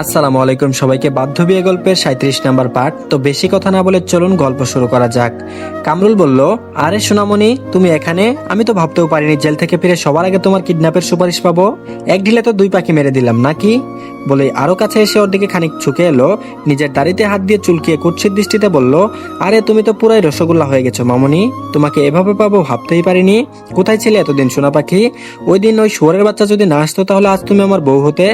আসসালামু আলাইকুম সবাইকে বাধ্য বিয়ে গল্পের সাঁত্রিশ নাম্বার পার্ট তো বেশি কথা না বলে চলুন গল্প শুরু করা যাক। কামরুল বলল, আরে সোনামণি, তুমি এখানে? আমি তো ভাবতেও পারিনি জেল থেকে ফিরে সবার আগে তোমার কিডন্যাপের সুপারিশ পাবো। এক ঢিলে তো দুই পাখি মেরে দিলাম, নাকি? বলে আরও কাছে এসে ওর দিকে খানিক ঝুঁকে এলো, নিজের দাড়িতে হাত দিয়ে চুলকিয়ে কুৎসিত দৃষ্টিতে বলল, আরে তুমি তো পুরাই রসগোল্লা হয়ে গেছো মামনি, তোমাকে এভাবে পাবো ভাবতেই পারিনি। কোথায় ছিলে এতদিন সোনা পাখি? ওই দিন ওই শুয়ারের বাচ্চা যদি না আসতো তাহলে আজ তুমি আমার বউ হতে।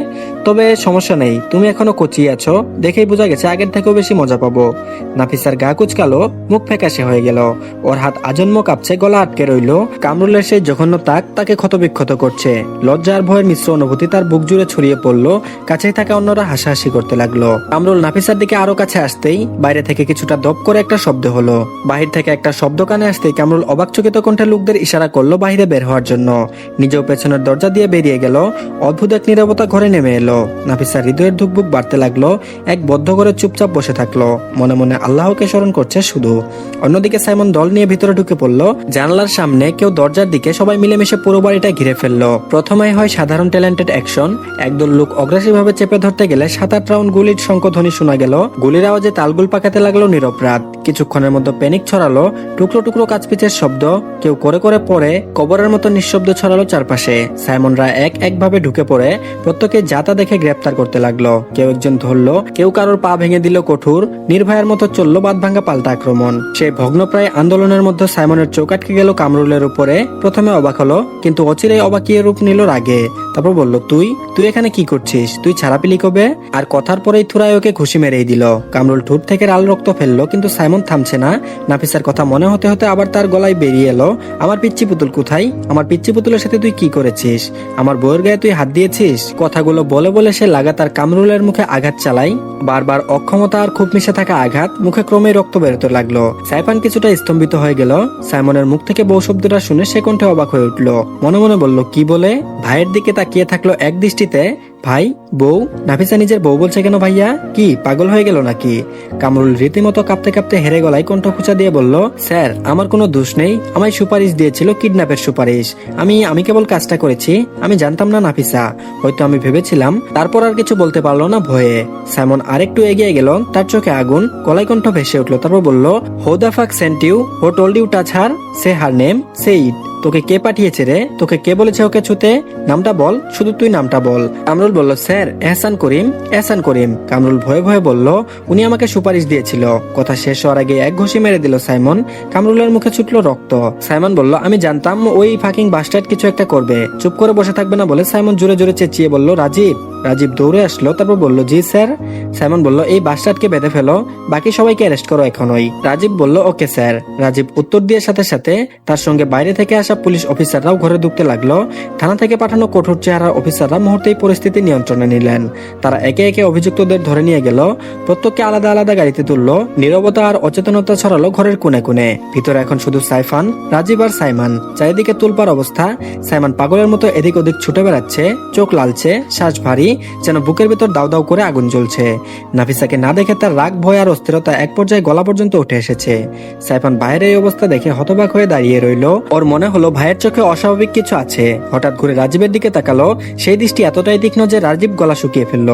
তবে সমস্যা নেই তুমি এখনও কচি আছো? দেখেই বোঝা গেছে আগের থেকেও বেশি মজা পাবো। নাফিসার গা কুচকালো, মুখ ফ্যাকাশে হয়ে গেল। ওর হাত আজন্ম কাঁপছে, গলা আটকে রইল। কামরুলের সেই জঘন্য তাক তাকে ক্ষতবিক্ষত করছে। লজ্জা আর ভয়ের মিশ্র অনুভূতি তার বুক জুড়ে ছড়িয়ে পড়ল, কাছেই থাকা অন্যরা হাসাহাসি করতে লাগল। কামরুল নাফিসার দিকে আরও কাছে আসতেই বাইরে থেকে কিছুটা দপ করে একটা শব্দ হলো। বাহির থেকে একটা শব্দ কানে আসতেই কামরুল অবাক চকিত কণ্ঠে লোকদের ইশারা করল বাইরে বের হওয়ার জন্য। নিজেও পেছনের দরজা দিয়ে বেরিয়ে গেল। অদ্ভুত এক নীরবতা ঘরে নেমে এলো। নাফিসার হৃদয়ের ধুকবুক বাড়তে লাগল, এক বদ্ধ করে চুপচাপ বসে থাকল। মনে মনে আল্লাহকে স্মরণ করছে শুধু। অন্যদিকে সাইমন দল নিয়ে ভিতরে ঢুকে পড়ল। জানালার সামনে কেউ দরজার দিকে সবাই মিলেমিশে পুরো বাড়িটা ঘিরে ফেলল। প্রথমেই হয় সাধারণ ট্যালেন্টেড অ্যাকশন। একদল লোক অগ্রাসীভাবে চেপে ধরতে গেলে সাত আট রাউন্ড গুলির শঙ্কধ্বনি শোনা গেল। গুলির আওয়াজে তালগুল পাকাতে লাগল নীরব রাত। কিছুক্ষণের মধ্যে প্যানিক ছড়ালো টুকরো টুকরো কাজপিচের শব্দ। কেউ করে করে পড়ে, কবরের মতো নিঃশব্দ ছড়ালো চারপাশে। সাইমনরা এক একভাবে ঢুকে পড়ে, প্রত্যেকে যাতা দেখে গ্রেপ্তার করতে লাগল। কেউ একজন ধরলো, কেউ কারোর পা ভেঙে দিল কঠোর, নির্ভয়ের মতো চলল বাদ ভাঙ্গা পাল্টা আক্রমণ। সেই ভগ্নপ্রায় আন্দোলনের মধ্যে সাইমনের চোখ আটকে গেল কামরুলের উপরে, প্রথমে অবাক হলো, কিন্তু অচিরেই অবাকিয়ে রূপ নিল রাগে। তারপর বলল, তুই? তুই এখানে কি করছিস? তুই ছাড়া পেলি কবে? আর কথার পরেই থুরাই ওকে ঘুষি মেরেই দিল। কামরুল ঠোঁট থেকে লাল রক্ত ফেলল, কিন্তু সাইমন থামছে না। নাফিসার কথা মনে হতে হতে আবার তার গলায় বেরিয়ে এলো, আমার পিচ্ছি পুতুল কোথায়? আমার পিচ্ছি পুতুলের সাথে তুই কি করেছিস? আমার বউয়ের গায়ে তুই হাত দিয়েছিস? কথাগুলো বলে বলে সে লাগাতার কামরুলের মুখে আঘাত চালাই, বারবার অক্ষমতা আর খুব মিশে থাকা আঘাত মুখে ক্রমেই রক্ত বেরোতে লাগল। সাইফান কিছুটা স্তম্ভিত হয়ে গেল। সাইমনের মুখ থেকে বউ শব্দটা শুনে সে কণ্ঠে অবাক হয়ে উঠল। মনে মনে বলল, কি বলে? ভাইয়ের দিকে তাকিয়ে থাকল এক দৃষ্টিতে ভাই, বউ, নাফিসা নিজের বউ বলছে কেন ভাইয়া? কি, পাগল হয়ে গেল নাকি? কামরুল রীতিমতো কাঁপতে কাঁপতে হেরে গলায় কণ্ঠ খুঁচা দিয়ে বলল, স্যার, আমার কোনো দোষ নেই। আমায় সুপারিশ দিয়েছিল কিডন্যাপের সুপারিশ। আমি আমি কেবল কাজটা করেছি। আমি জানতাম না নাফিসা। হয়তো আমি ভেবেছিলাম, তারপর আর কিছু বলতে পারল না ভয়ে। সাইমন আরেকটু এগিয়ে গেল, তার চোখে আগুন, গলায় কণ্ঠ ভেসে উঠল। তারপর বলল who the fuck sent you, who told you touch her say her name, say it. তোকে কে পাঠিয়েছে রে? তোকে কে বলেছে ওকে ছুতে? নামটা বল, শুধু তুই নামটা বল। কামরুল বলল, স্যার, এহসান করিম এহসান করিম। কামরুল ভয়ে ভয়ে বলল, উনি আমাকে সুপারিশ দিয়েছিল। কথা শেষ হওয়ার আগে এক ঘুষি মেরে দিল সাইমন। কামরুলের মুখে ছুটলো রক্ত। সাইমন বলল, আমি জানতাম ওই ফাকিং বাস্টার্ড কিছু একটা করবে। চুপ করে বসে থাকবে না বলে সাইমন জোরে জোরে চেঁচিয়ে বলল, রাজীব রাজীব দৌড়ে আসলো, তারপর বলল, জি স্যার। সাইমন বলল, এই বাস্টার্ডকে বেঁধে ফেলো, বাকি সবাইকে অ্যারেস্ট করো এখনই। রাজীব বলল, ওকে স্যার। রাজীব উত্তর দিয়ে সাথে সাথে তার সঙ্গে বাইরে থেকে আসা পুলিশ অফিসাররাও ঘরে ঢুকতে লাগল। থানা থেকে পাঠানো কঠোর চেহারা অফিসাররা মুহূর্তেই পরিস্থিতি নিয়ন্ত্রণে নিলেন। তারা একে একে অভিযুক্তদের ধরে নিয়ে গেল, প্রত্যেককে আলাদা আলাদা গাড়িতে তুললো, নীরবতা আর অচেতনতা ছড়ালো ঘরের কোণে কোণে। ভিতরে এখন শুধু সাইফান, রাজীব আর সাইমান। চারিদিকে তুলপার অবস্থা, সাইমান পাগলের মতো এদিক ওদিক ছুটে বেড়াচ্ছে, চোখ লালছে শ্বাস ভারী যেন বুকের ভেতর দাউ দাউ করে আগুন জ্বলছে। নাফিসাকে না দেখে তার রাগ, ভয় আর অস্থিরতা এক পর্যায়ে গলা পর্যন্ত উঠে এসেছে। সাইফান ভাইয়ের এই অবস্থা দেখে হতবাক হয়ে দাঁড়িয়ে রইল। ওর মনে হলো ভাইয়ের চোখে অস্বাভাবিক কিছু আছে। হঠাৎ ঘুরে রাজীবের দিকে তাকালো। সেই দৃষ্টি এতটাই তীক্ষ্ণ যে রাজীব গলা শুকিয়ে ফেলল।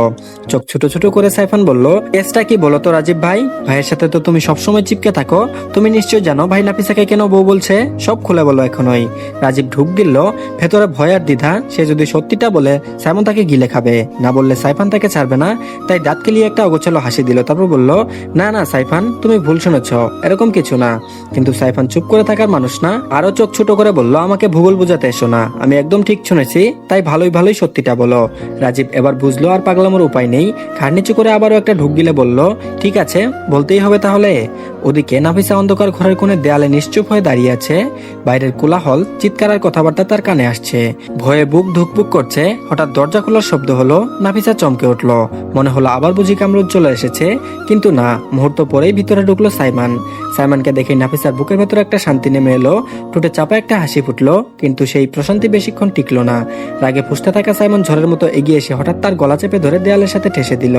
চোখ ছোট ছোট করে সাইফান বলল, কেসটা কি বলো তো রাজীব ভাই? ভাইয়ের সাথে তো তুমি সবসময় চিপকে থাকো। তুমি নিশ্চয় জানো ভাই নাফিসাকে কেন বউ বলছে? সব খুলে বলো এখনই। রাজীব ঢুক দিল ভেতরে ভয় আর দ্বিধা। সে যদি সত্যিটা বলে, সাইমন তাকে গিলে খাবে। না বললে সাইফান তাকে ছাড়বে না। তাই দাঁত কেলিয়ে একটা অগোছালো হাসি দিল, তারপর বলল, না না, সাইফান, তুমি ভুল শুনেছ। এরকম কিছু না। কিন্তু সাইফান চুপ করে থাকার মানুষ না। আরও চোখ ছোট করে বলল, আমাকে ভূগোল বুঝাতে এসো না। আমি একদম ঠিক শুনেছি। তাই ভালোই ভালোই সত্যিটা বলো। রাজীব এবার বুঝলো আর পাগলামোর উপায় নেই। ঘাড় নিচু করে আবারও একটা ঢুক গিলে বলল, ঠিক আছে, বলতেই হবে তাহলে। ওদিকে নাফিসা অন্ধকার ঘরের কোণে দেয়ালে নিশ্চুপ হয়ে দাঁড়িয়ে আছে। বাইরের কোলাহল, চিৎকার আর কথাবার্তা তার কানে আসছে। ভয়ে বুক ধুকপুক করছে। হঠাৎ দরজা খোলার শব্দ হলো। নাফিসা চমকে উঠল। মনে হলো আবার বুঝি কামরুদ চলে এসেছে, কিন্তু না, মুহূর্ত পরেই ভিতরে ঢুকলো সাইমান। সাইমানকে দেখে নাফিসার বুকের ভেতরে একটা শান্তি নেমে এলো, ঠোঁটে চাপা একটা হাসি ফুটলো, কিন্তু সেই প্রশান্তি বেশিক্ষণ টিকলো না। রাগে ফুসতে থাকা সাইমন ঝড়ের মতো এগিয়ে এসে হঠাৎ তার গলা চেপে ধরে দেয়ালের সাথে ঠেসে দিল।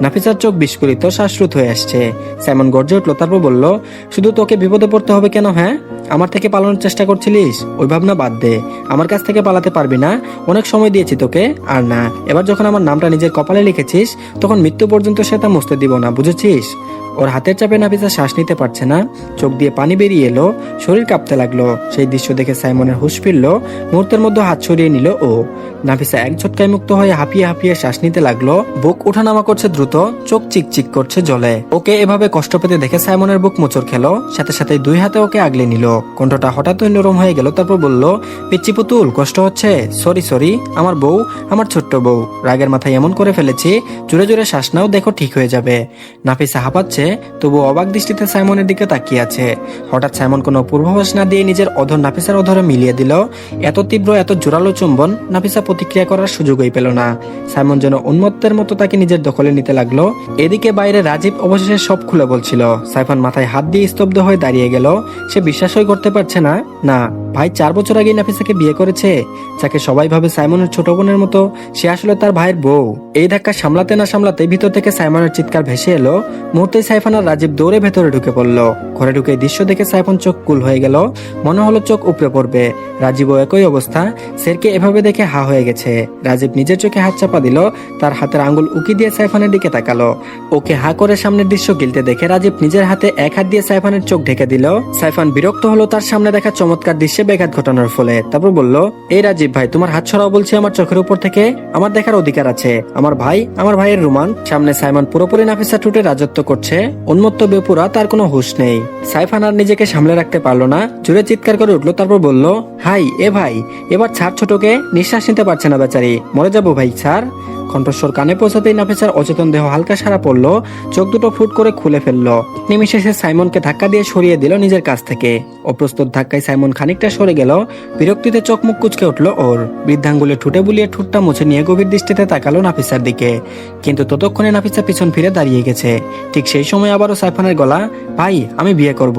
নাফিসার চোখ বিস্ফোরিত শ্বাসরুত হয়ে আসছে। সাইমন গর্জে উঠল, তারপর বলল, শুধু তোকে বিপদে পড়তে হবে কেন হ্যাঁ? আমার থেকে পালানোর চেষ্টা করছিলিস? ওই ভাবনা বাদ দে। আমার কাছ থেকে পালাতে পারবি না। অনেক সময় দিয়েছি তোকে, আর না। এবার যখন আমার নামটা নিজের কপালে লিখেছিস, তখন মৃত্যু পর্যন্ত সে তা মুছতে দিব না, বুঝেছিস? ওর হাতের চাপে নাফিসা শ্বাস নিতে পারছে না। চোখ দিয়ে পানি বেরিয়ে এলো, শরীর কাঁপতে লাগল। সেই দৃশ্য দেখে সাইমনের হুশ ফিরল, মুহূর্তের মধ্যে হাত সরিয়ে নিল ও। নাফিসা এক ঝটকায় মুক্ত হয়ে হাঁপিয়ে হাঁপিয়ে শ্বাস নিতে লাগল। বুক ওঠানামা করছে দ্রুত, চোখ চিকচিক করছে জলে। ওকে এভাবে কষ্ট পেতে দেখে সাইমনের বুক মোচর খেলো, সাথে সাথে দুই হাতে ওকে আগলে নিল। কণ্ঠটা হঠাৎই নরম হয়ে গেল, তারপর বলল পিচ্ছি পুতুল, কষ্ট হচ্ছে? সরি সরি, আমার বউ, আমার ছোট্ট বউ। রাগের মাথায় এমন করে ফেলেছি, জোরে জোরে শ্বাস নাও, দেখো ঠিক হয়ে যাবে। নাফিসা হাঁপাচ্ছে তবু অবাক দৃষ্টিতে সাইমনের দিকে তাকিয়ে আছে। হঠাৎ সাইমন কোনো পূর্বাভাস না দিয়ে নিজের অধর নাফিসার অধরে মিলিয়ে দিল। এত তীব্র, এত জোরালো চুম্বন নাফিসা প্রতিক্রিয়া করার সুযোগই পেল না। সাইমন যেন উন্মত্তের মতো তাকে নিজের দখলে নিতে লাগল। এদিকে বাইরে রাজীব অবশেষে সব খুলে বলছিল, সাইফান মাথায় হাত দিয়ে স্তব্ধ হয়ে দাঁড়িয়ে গেল। সে বিশ্বাসই করতে পারছে না। না, ভাই চার বছর আগে নাফিসাকে বিয়ে করেছে। যাকে সবাই ভাবে সাইমনের ছোট বোনের মতো, সে আসলে তার ভাইয়ের বউ। এই ধাক্কা সামলাতে না সামলাতে ভিতর থেকে সাইমনের চিৎকার ভেসে এলো। মুহূর্তে সাইফান আর রাজীব দৌড়ে ভেতরে ঢুকে পড়ল। ঘরে ঢুকে দৃশ্য দেখে সাইফন চোখ কুল হয়ে গেল। মনে হলো চোখ উপড়ে পড়বে। রাজীবও একই অবস্থা। সেরকে এভাবে দেখে হা হয়ে গেছে। রাজীব নিজের চোখে হাত চাপা দিল। তার হাতের আঙ্গুল উকি দিয়ে সাইফানের দিকে তাকালো। ওকে হা করে সামনের দৃশ্য গিলতে দেখে রাজীব নিজের হাতে এক হাত দিয়ে সাইফানের চোখ ঢেকে দিল। সাইফান বিরক্ত হলো তার সামনে দেখা চমৎকার দৃশ্যে ব্যাঘাত ঘটানোর ফলে। তারপর বলল, এই রাজীব ভাই, তোমার হাত ছড়াও বলছি আমার চোখের উপর থেকে। আমার দেখার অধিকার আছে। আমার ভাই, আমার ভাইয়ের রুমান। সামনে সাইমান পুরোপুরি নাফিসা টুটে রাজত্ব করছে। উন্মত্ত বেপুরা তার কোনো হুশ নেই। সাইফান আর নিজেকে সামলে রাখতে পারল না। জোরে চিৎকার করে উঠল, তারপর বলল, হাই, এ ভাই, এবার ছাড় ছোটকে, নিঃশ্বাস নিতে পারছে না বেচারি। মরে যাব ভাই, ছাড়। কণ্ঠস্বর কানে পৌঁছাতেই নাফিসার অচেতন দেহ হালকা সারা পড়ল, চোখ দুটো ফুট করে খুলে ফেলল। নিমিশে সে সাইমনকে ধাক্কা দিয়ে সরিয়ে দিল নিজের কাছ থেকে। অপ্রস্তুত ধাক্কায় সাইমন খানিকটা সরে গেল, বিরক্তিতে চোখ মুখ কুচকে উঠল ওর। বৃদ্ধাঙ্গুলে ঠুটে বুলিয়ে ঠুটটা মুছে নিয়ে গভীর দৃষ্টিতে তাকালো নাফিসার দিকে। কিন্তু ততক্ষণে নাফিসা পিছন ফিরে দাঁড়িয়ে গেছে। ঠিক সেই সময় আবারও সাইফানের গলা, ভাই, আমি বিয়ে করব।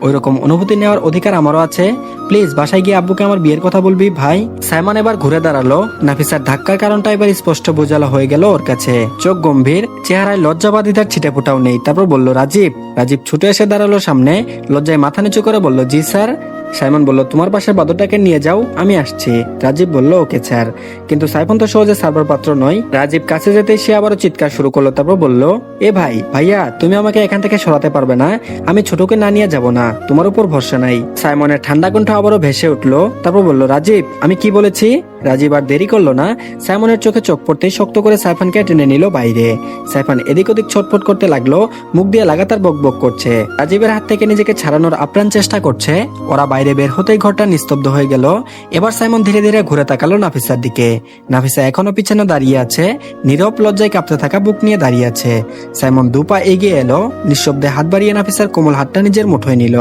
ওই রকম অনুভূতি নেওয়ার অধিকার আমারও আছে। প্লিজ, বাসায় গিয়ে আব্বুকে আমার বিয়ের কথা বলবি, ভাই। সাইমন এবার ঘুরে দাঁড়াল। নাফিসার ধাক্কার কারণটা এবার স্পষ্ট বোঝালো হয়ে গেল ওর কাছে। চোখ গম্ভীর, চেহারায় লজ্জাবাদিতার ছিটে ফোটাও নেই। তারপর বলল, রাজীব রাজীব ছুটে এসে দাঁড়াল সামনে। লজ্জায় মাথা নিচু করে বলল, জি, স্যার। সাইমন বলল, তোমার পাশের বাদরটাকে নিয়ে যাও, আমি আসছি। রাজীব বলল, ওকে, স্যার। কিন্তু সাইফন তো সহজে সার্ভার পাত্র নয়। রাজীব কাছে যেতে সে আবারও চিৎকার শুরু করল, তারপর বলল, এ ভাই, ভাইয়া, তুমি আমাকে এখান থেকে সরাতে পারবে না। আমি ছোটকে না নিয়ে যাব না, তোমার উপর ভরসা নাই। সাইমনের ঠান্ডা কণ্ঠ আবারও ভেসে উঠল, তারপর বলল, রাজীব, আমি কি বলেছি? রাজীব আর দেরি করল না। সাইমনের চোখে চোখ পড়তেই শক্ত করে সাইফানকে টেনে নিল বাইরে। সাইফান এদিক ওদিক ছটফট করতে লাগল, মুখ দিয়ে লাগাতার বক বক করছে। রাজীবের হাত থেকে নিজেকে ছাড়ানোর আপ্রাণ চেষ্টা করছে। ওরা বাইরে বের হতেই ঘরটা নিস্তব্ধ হয়ে গেল। এবার সাইমন ধীরে ধীরে ঘুরে তাকালো নাফিসার দিকে। নাফিসা এখনও পিছনে দাঁড়িয়ে আছে, নীরব লজ্জায় কাঁপতে থাকা বুক নিয়ে দাঁড়িয়ে আছে। সাইমন দুপা এগিয়ে এলো, নিঃশব্দে হাত বাড়িয়ে নাফিসার কোমল হাতটা নিজের মুঠোয় নিল।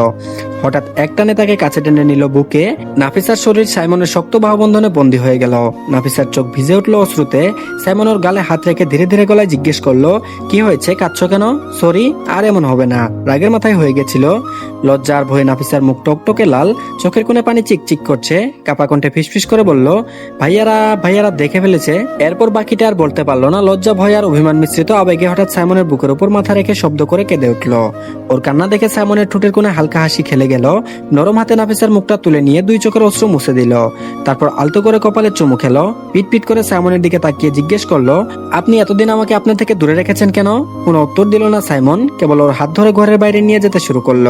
হঠাৎ একটানে তাকে কাছে টেনে নিল বুকে। নাফিসার শরীর সাইমনের শক্ত বাহুবন্ধনে বন্দী হয়ে গেল। নাফিসার চোখ ভিজে উঠল অশ্রুতে। সাইমন ওর গালে হাত রেখে ধীরে ধীরে গলায় জিজ্ঞেস করল, কি হয়েছে? কাঁদছো কেন? সরি, আর এমন হবে না। রাগের মাথায় হয়ে গেছিল। লজ্জার ভয়ে নাফিসার মুখ টকটকে লাল, চোখের কোণে পানি চিকচিক করছে। কাপা কণ্ঠে ফিসফিস করে বলল, ভাইয়ারা ভাইয়ারা দেখে ফেলেছে। এরপর বাকিটা আর বলতে পারল না। লজ্জা, ভয় আর অভিমান মিশ্রিত আবেগে হঠাৎ সাইমনের বুকের উপর মাথা রেখে শব্দ করে কেঁদে উঠল। ওর কান্না দেখে সাইমনের ঠোঁটের কোণে হালকা হাসি খেলে গেল। নরম হাতে নাফিসার মুখটা তুলে নিয়ে দুই চোখের অস্ত্র মুছে দিল। তারপর আলতো করে কপালে চুমু খেলো পিট পিট করে সাইমনের দিকে তাকিয়ে জিজ্ঞেস করল, আপনি এতদিন আমাকে আপনার থেকে দূরে রেখেছেন কেন? কোনো উত্তর দিল না সাইমন, কেবল ওর হাত ধরে ঘরের বাইরে নিয়ে যেতে শুরু করল।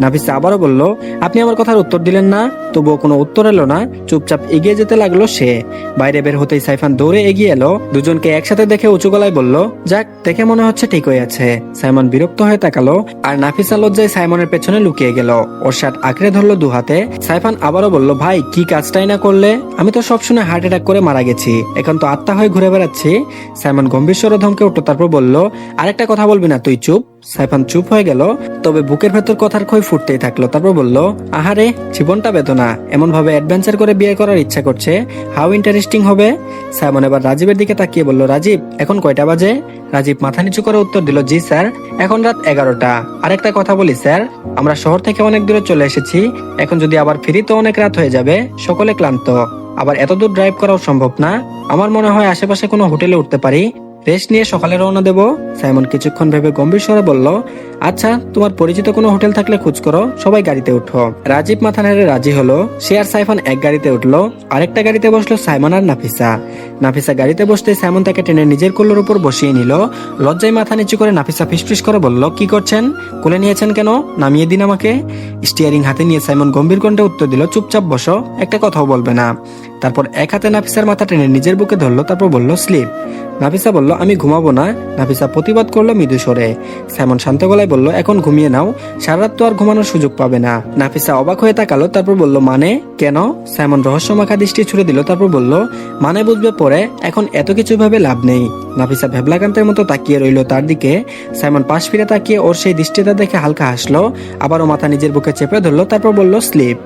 নাফিসা আবারও বলল, আপনি আমার কথার উত্তর দিলেন না? তবুও কোনো উত্তর এলো না, চুপচাপ এগিয়ে যেতে লাগল সে। বাইরে বের হতেই সাইফান দৌড়ে এগিয়ে এলো, দুজনকে একসাথে দেখে উঁচু গলায় বলল, যাক, দেখে মনে হচ্ছে ঠিক হয়ে আছে। সাইমন বিরক্ত হয়ে তাকালো, আর নাফিসা লজ্জায় সাইমনের পেছনে লুকিয়ে গেল। ওর শার্ট আঁকড়ে ধরলো দু হাতে সাইফান আবারও বলল, ভাই, কি কাজটাই না করলে? আমি তো সব শুনে হার্ট অ্যাটাক করে মারা গেছি। এখন তো আত্মা হয়ে ঘুরে বেড়াচ্ছি। সাইমন গম্ভীর স্বরে ধমকে উঠল, তারপর বলল, আরেকটা কথা বলবি না তুই, চুপ। সাইফান চুপ হয়ে গেল, তবে বুকের ভেতর কথার ক্ষয় ফুটতেই থাকল। তারপর বলল, আহারে, জীবনটা বেদনা। এমন ভাবে অ্যাডভেঞ্চার করে বিয়ে করার ইচ্ছা করছে। হাউ ইন্টারেস্টিং হবে? সাইমন এবার রাজীবের দিকে তাকিয়ে বলল, রাজীব, এখন কয়টা বাজে? রাজীব মাথা নিচু করে উত্তর দিল, জি, স্যার, এখন রাত এগারোটা। আরেকটা কথা বলি, স্যার, আমরা শহর থেকে অনেক দূরে চলে এসেছি। এখন যদি আবার ফিরি তো অনেক রাত হয়ে যাবে। সকলে ক্লান্ত। আবার এত দূর ড্রাইভ করাও সম্ভব না। আমার মনে হয় আশেপাশে কোনো হোটেলে উঠতে পারি। রেস্ট নিয়ে সকালে রওনা দেব। সাইমন কিছুক্ষণ ভেবে গম্ভীর স্বরে বলল আচ্ছা তোমার পরিচিত কোনো হোটেল থাকলে খোঁজ করো, সবাই গাড়িতে উঠো। রাজীব মাথা নেড়ে রাজি হলো। সে আর সাইফান এক গাড়িতে উঠল। আরেকটা গাড়িতে বসল সাইমন আর নাফিসা। নাফিসা গাড়িতে বসতে সাইমন তাকে টেনে নিজের কোলের উপর বসিয়ে নিল। লজ্জায় মাথা নিচু করে নাফিসা ফিসফিস করে বলল, কি করছেন? কোলে নিয়েছেন কেন? নামিয়ে দিন আমাকে। স্টিয়ারিং হাতে নিয়ে সাইমন গম্ভীর কণ্ঠে উত্তর দিল, চুপচাপ বসো, একটা কথাও বলবে না। তারপর এক হাতে নাফিসার মাথা টেনে নিজের বুকে ধরলো, তারপর বলল স্লিপ নাফিসা বলল, আমি ঘুমাবো না। নাফিসা প্রতিবাদ করল মৃদু স্বরে। সাইমন শান্ত গলায় বলল, এখন ঘুমিয়ে নাও সারা রাত তো আর ঘুমানোর সুযোগ পাবে না। নাফিসা অবাক হয়ে তাকালো, তারপর বলল মানে? কেন? সাইমন রহস্যমাখা দৃষ্টি ছুড়ে দিল, তারপর বলল মানে বুঝবে পরে, এখন এত কিছু ভাবে লাভ নেই। নাফিসা ভেবলাকান্তের মতো তাকিয়ে রইল তার দিকে। সাইমন পাশ ফিরে তাকিয়ে ওর সেই দৃষ্টিটা দেখে হালকা হাসলো, আবারও মাথা নিজের বুকে চেপে ধরলো, তারপর বলল স্লিপ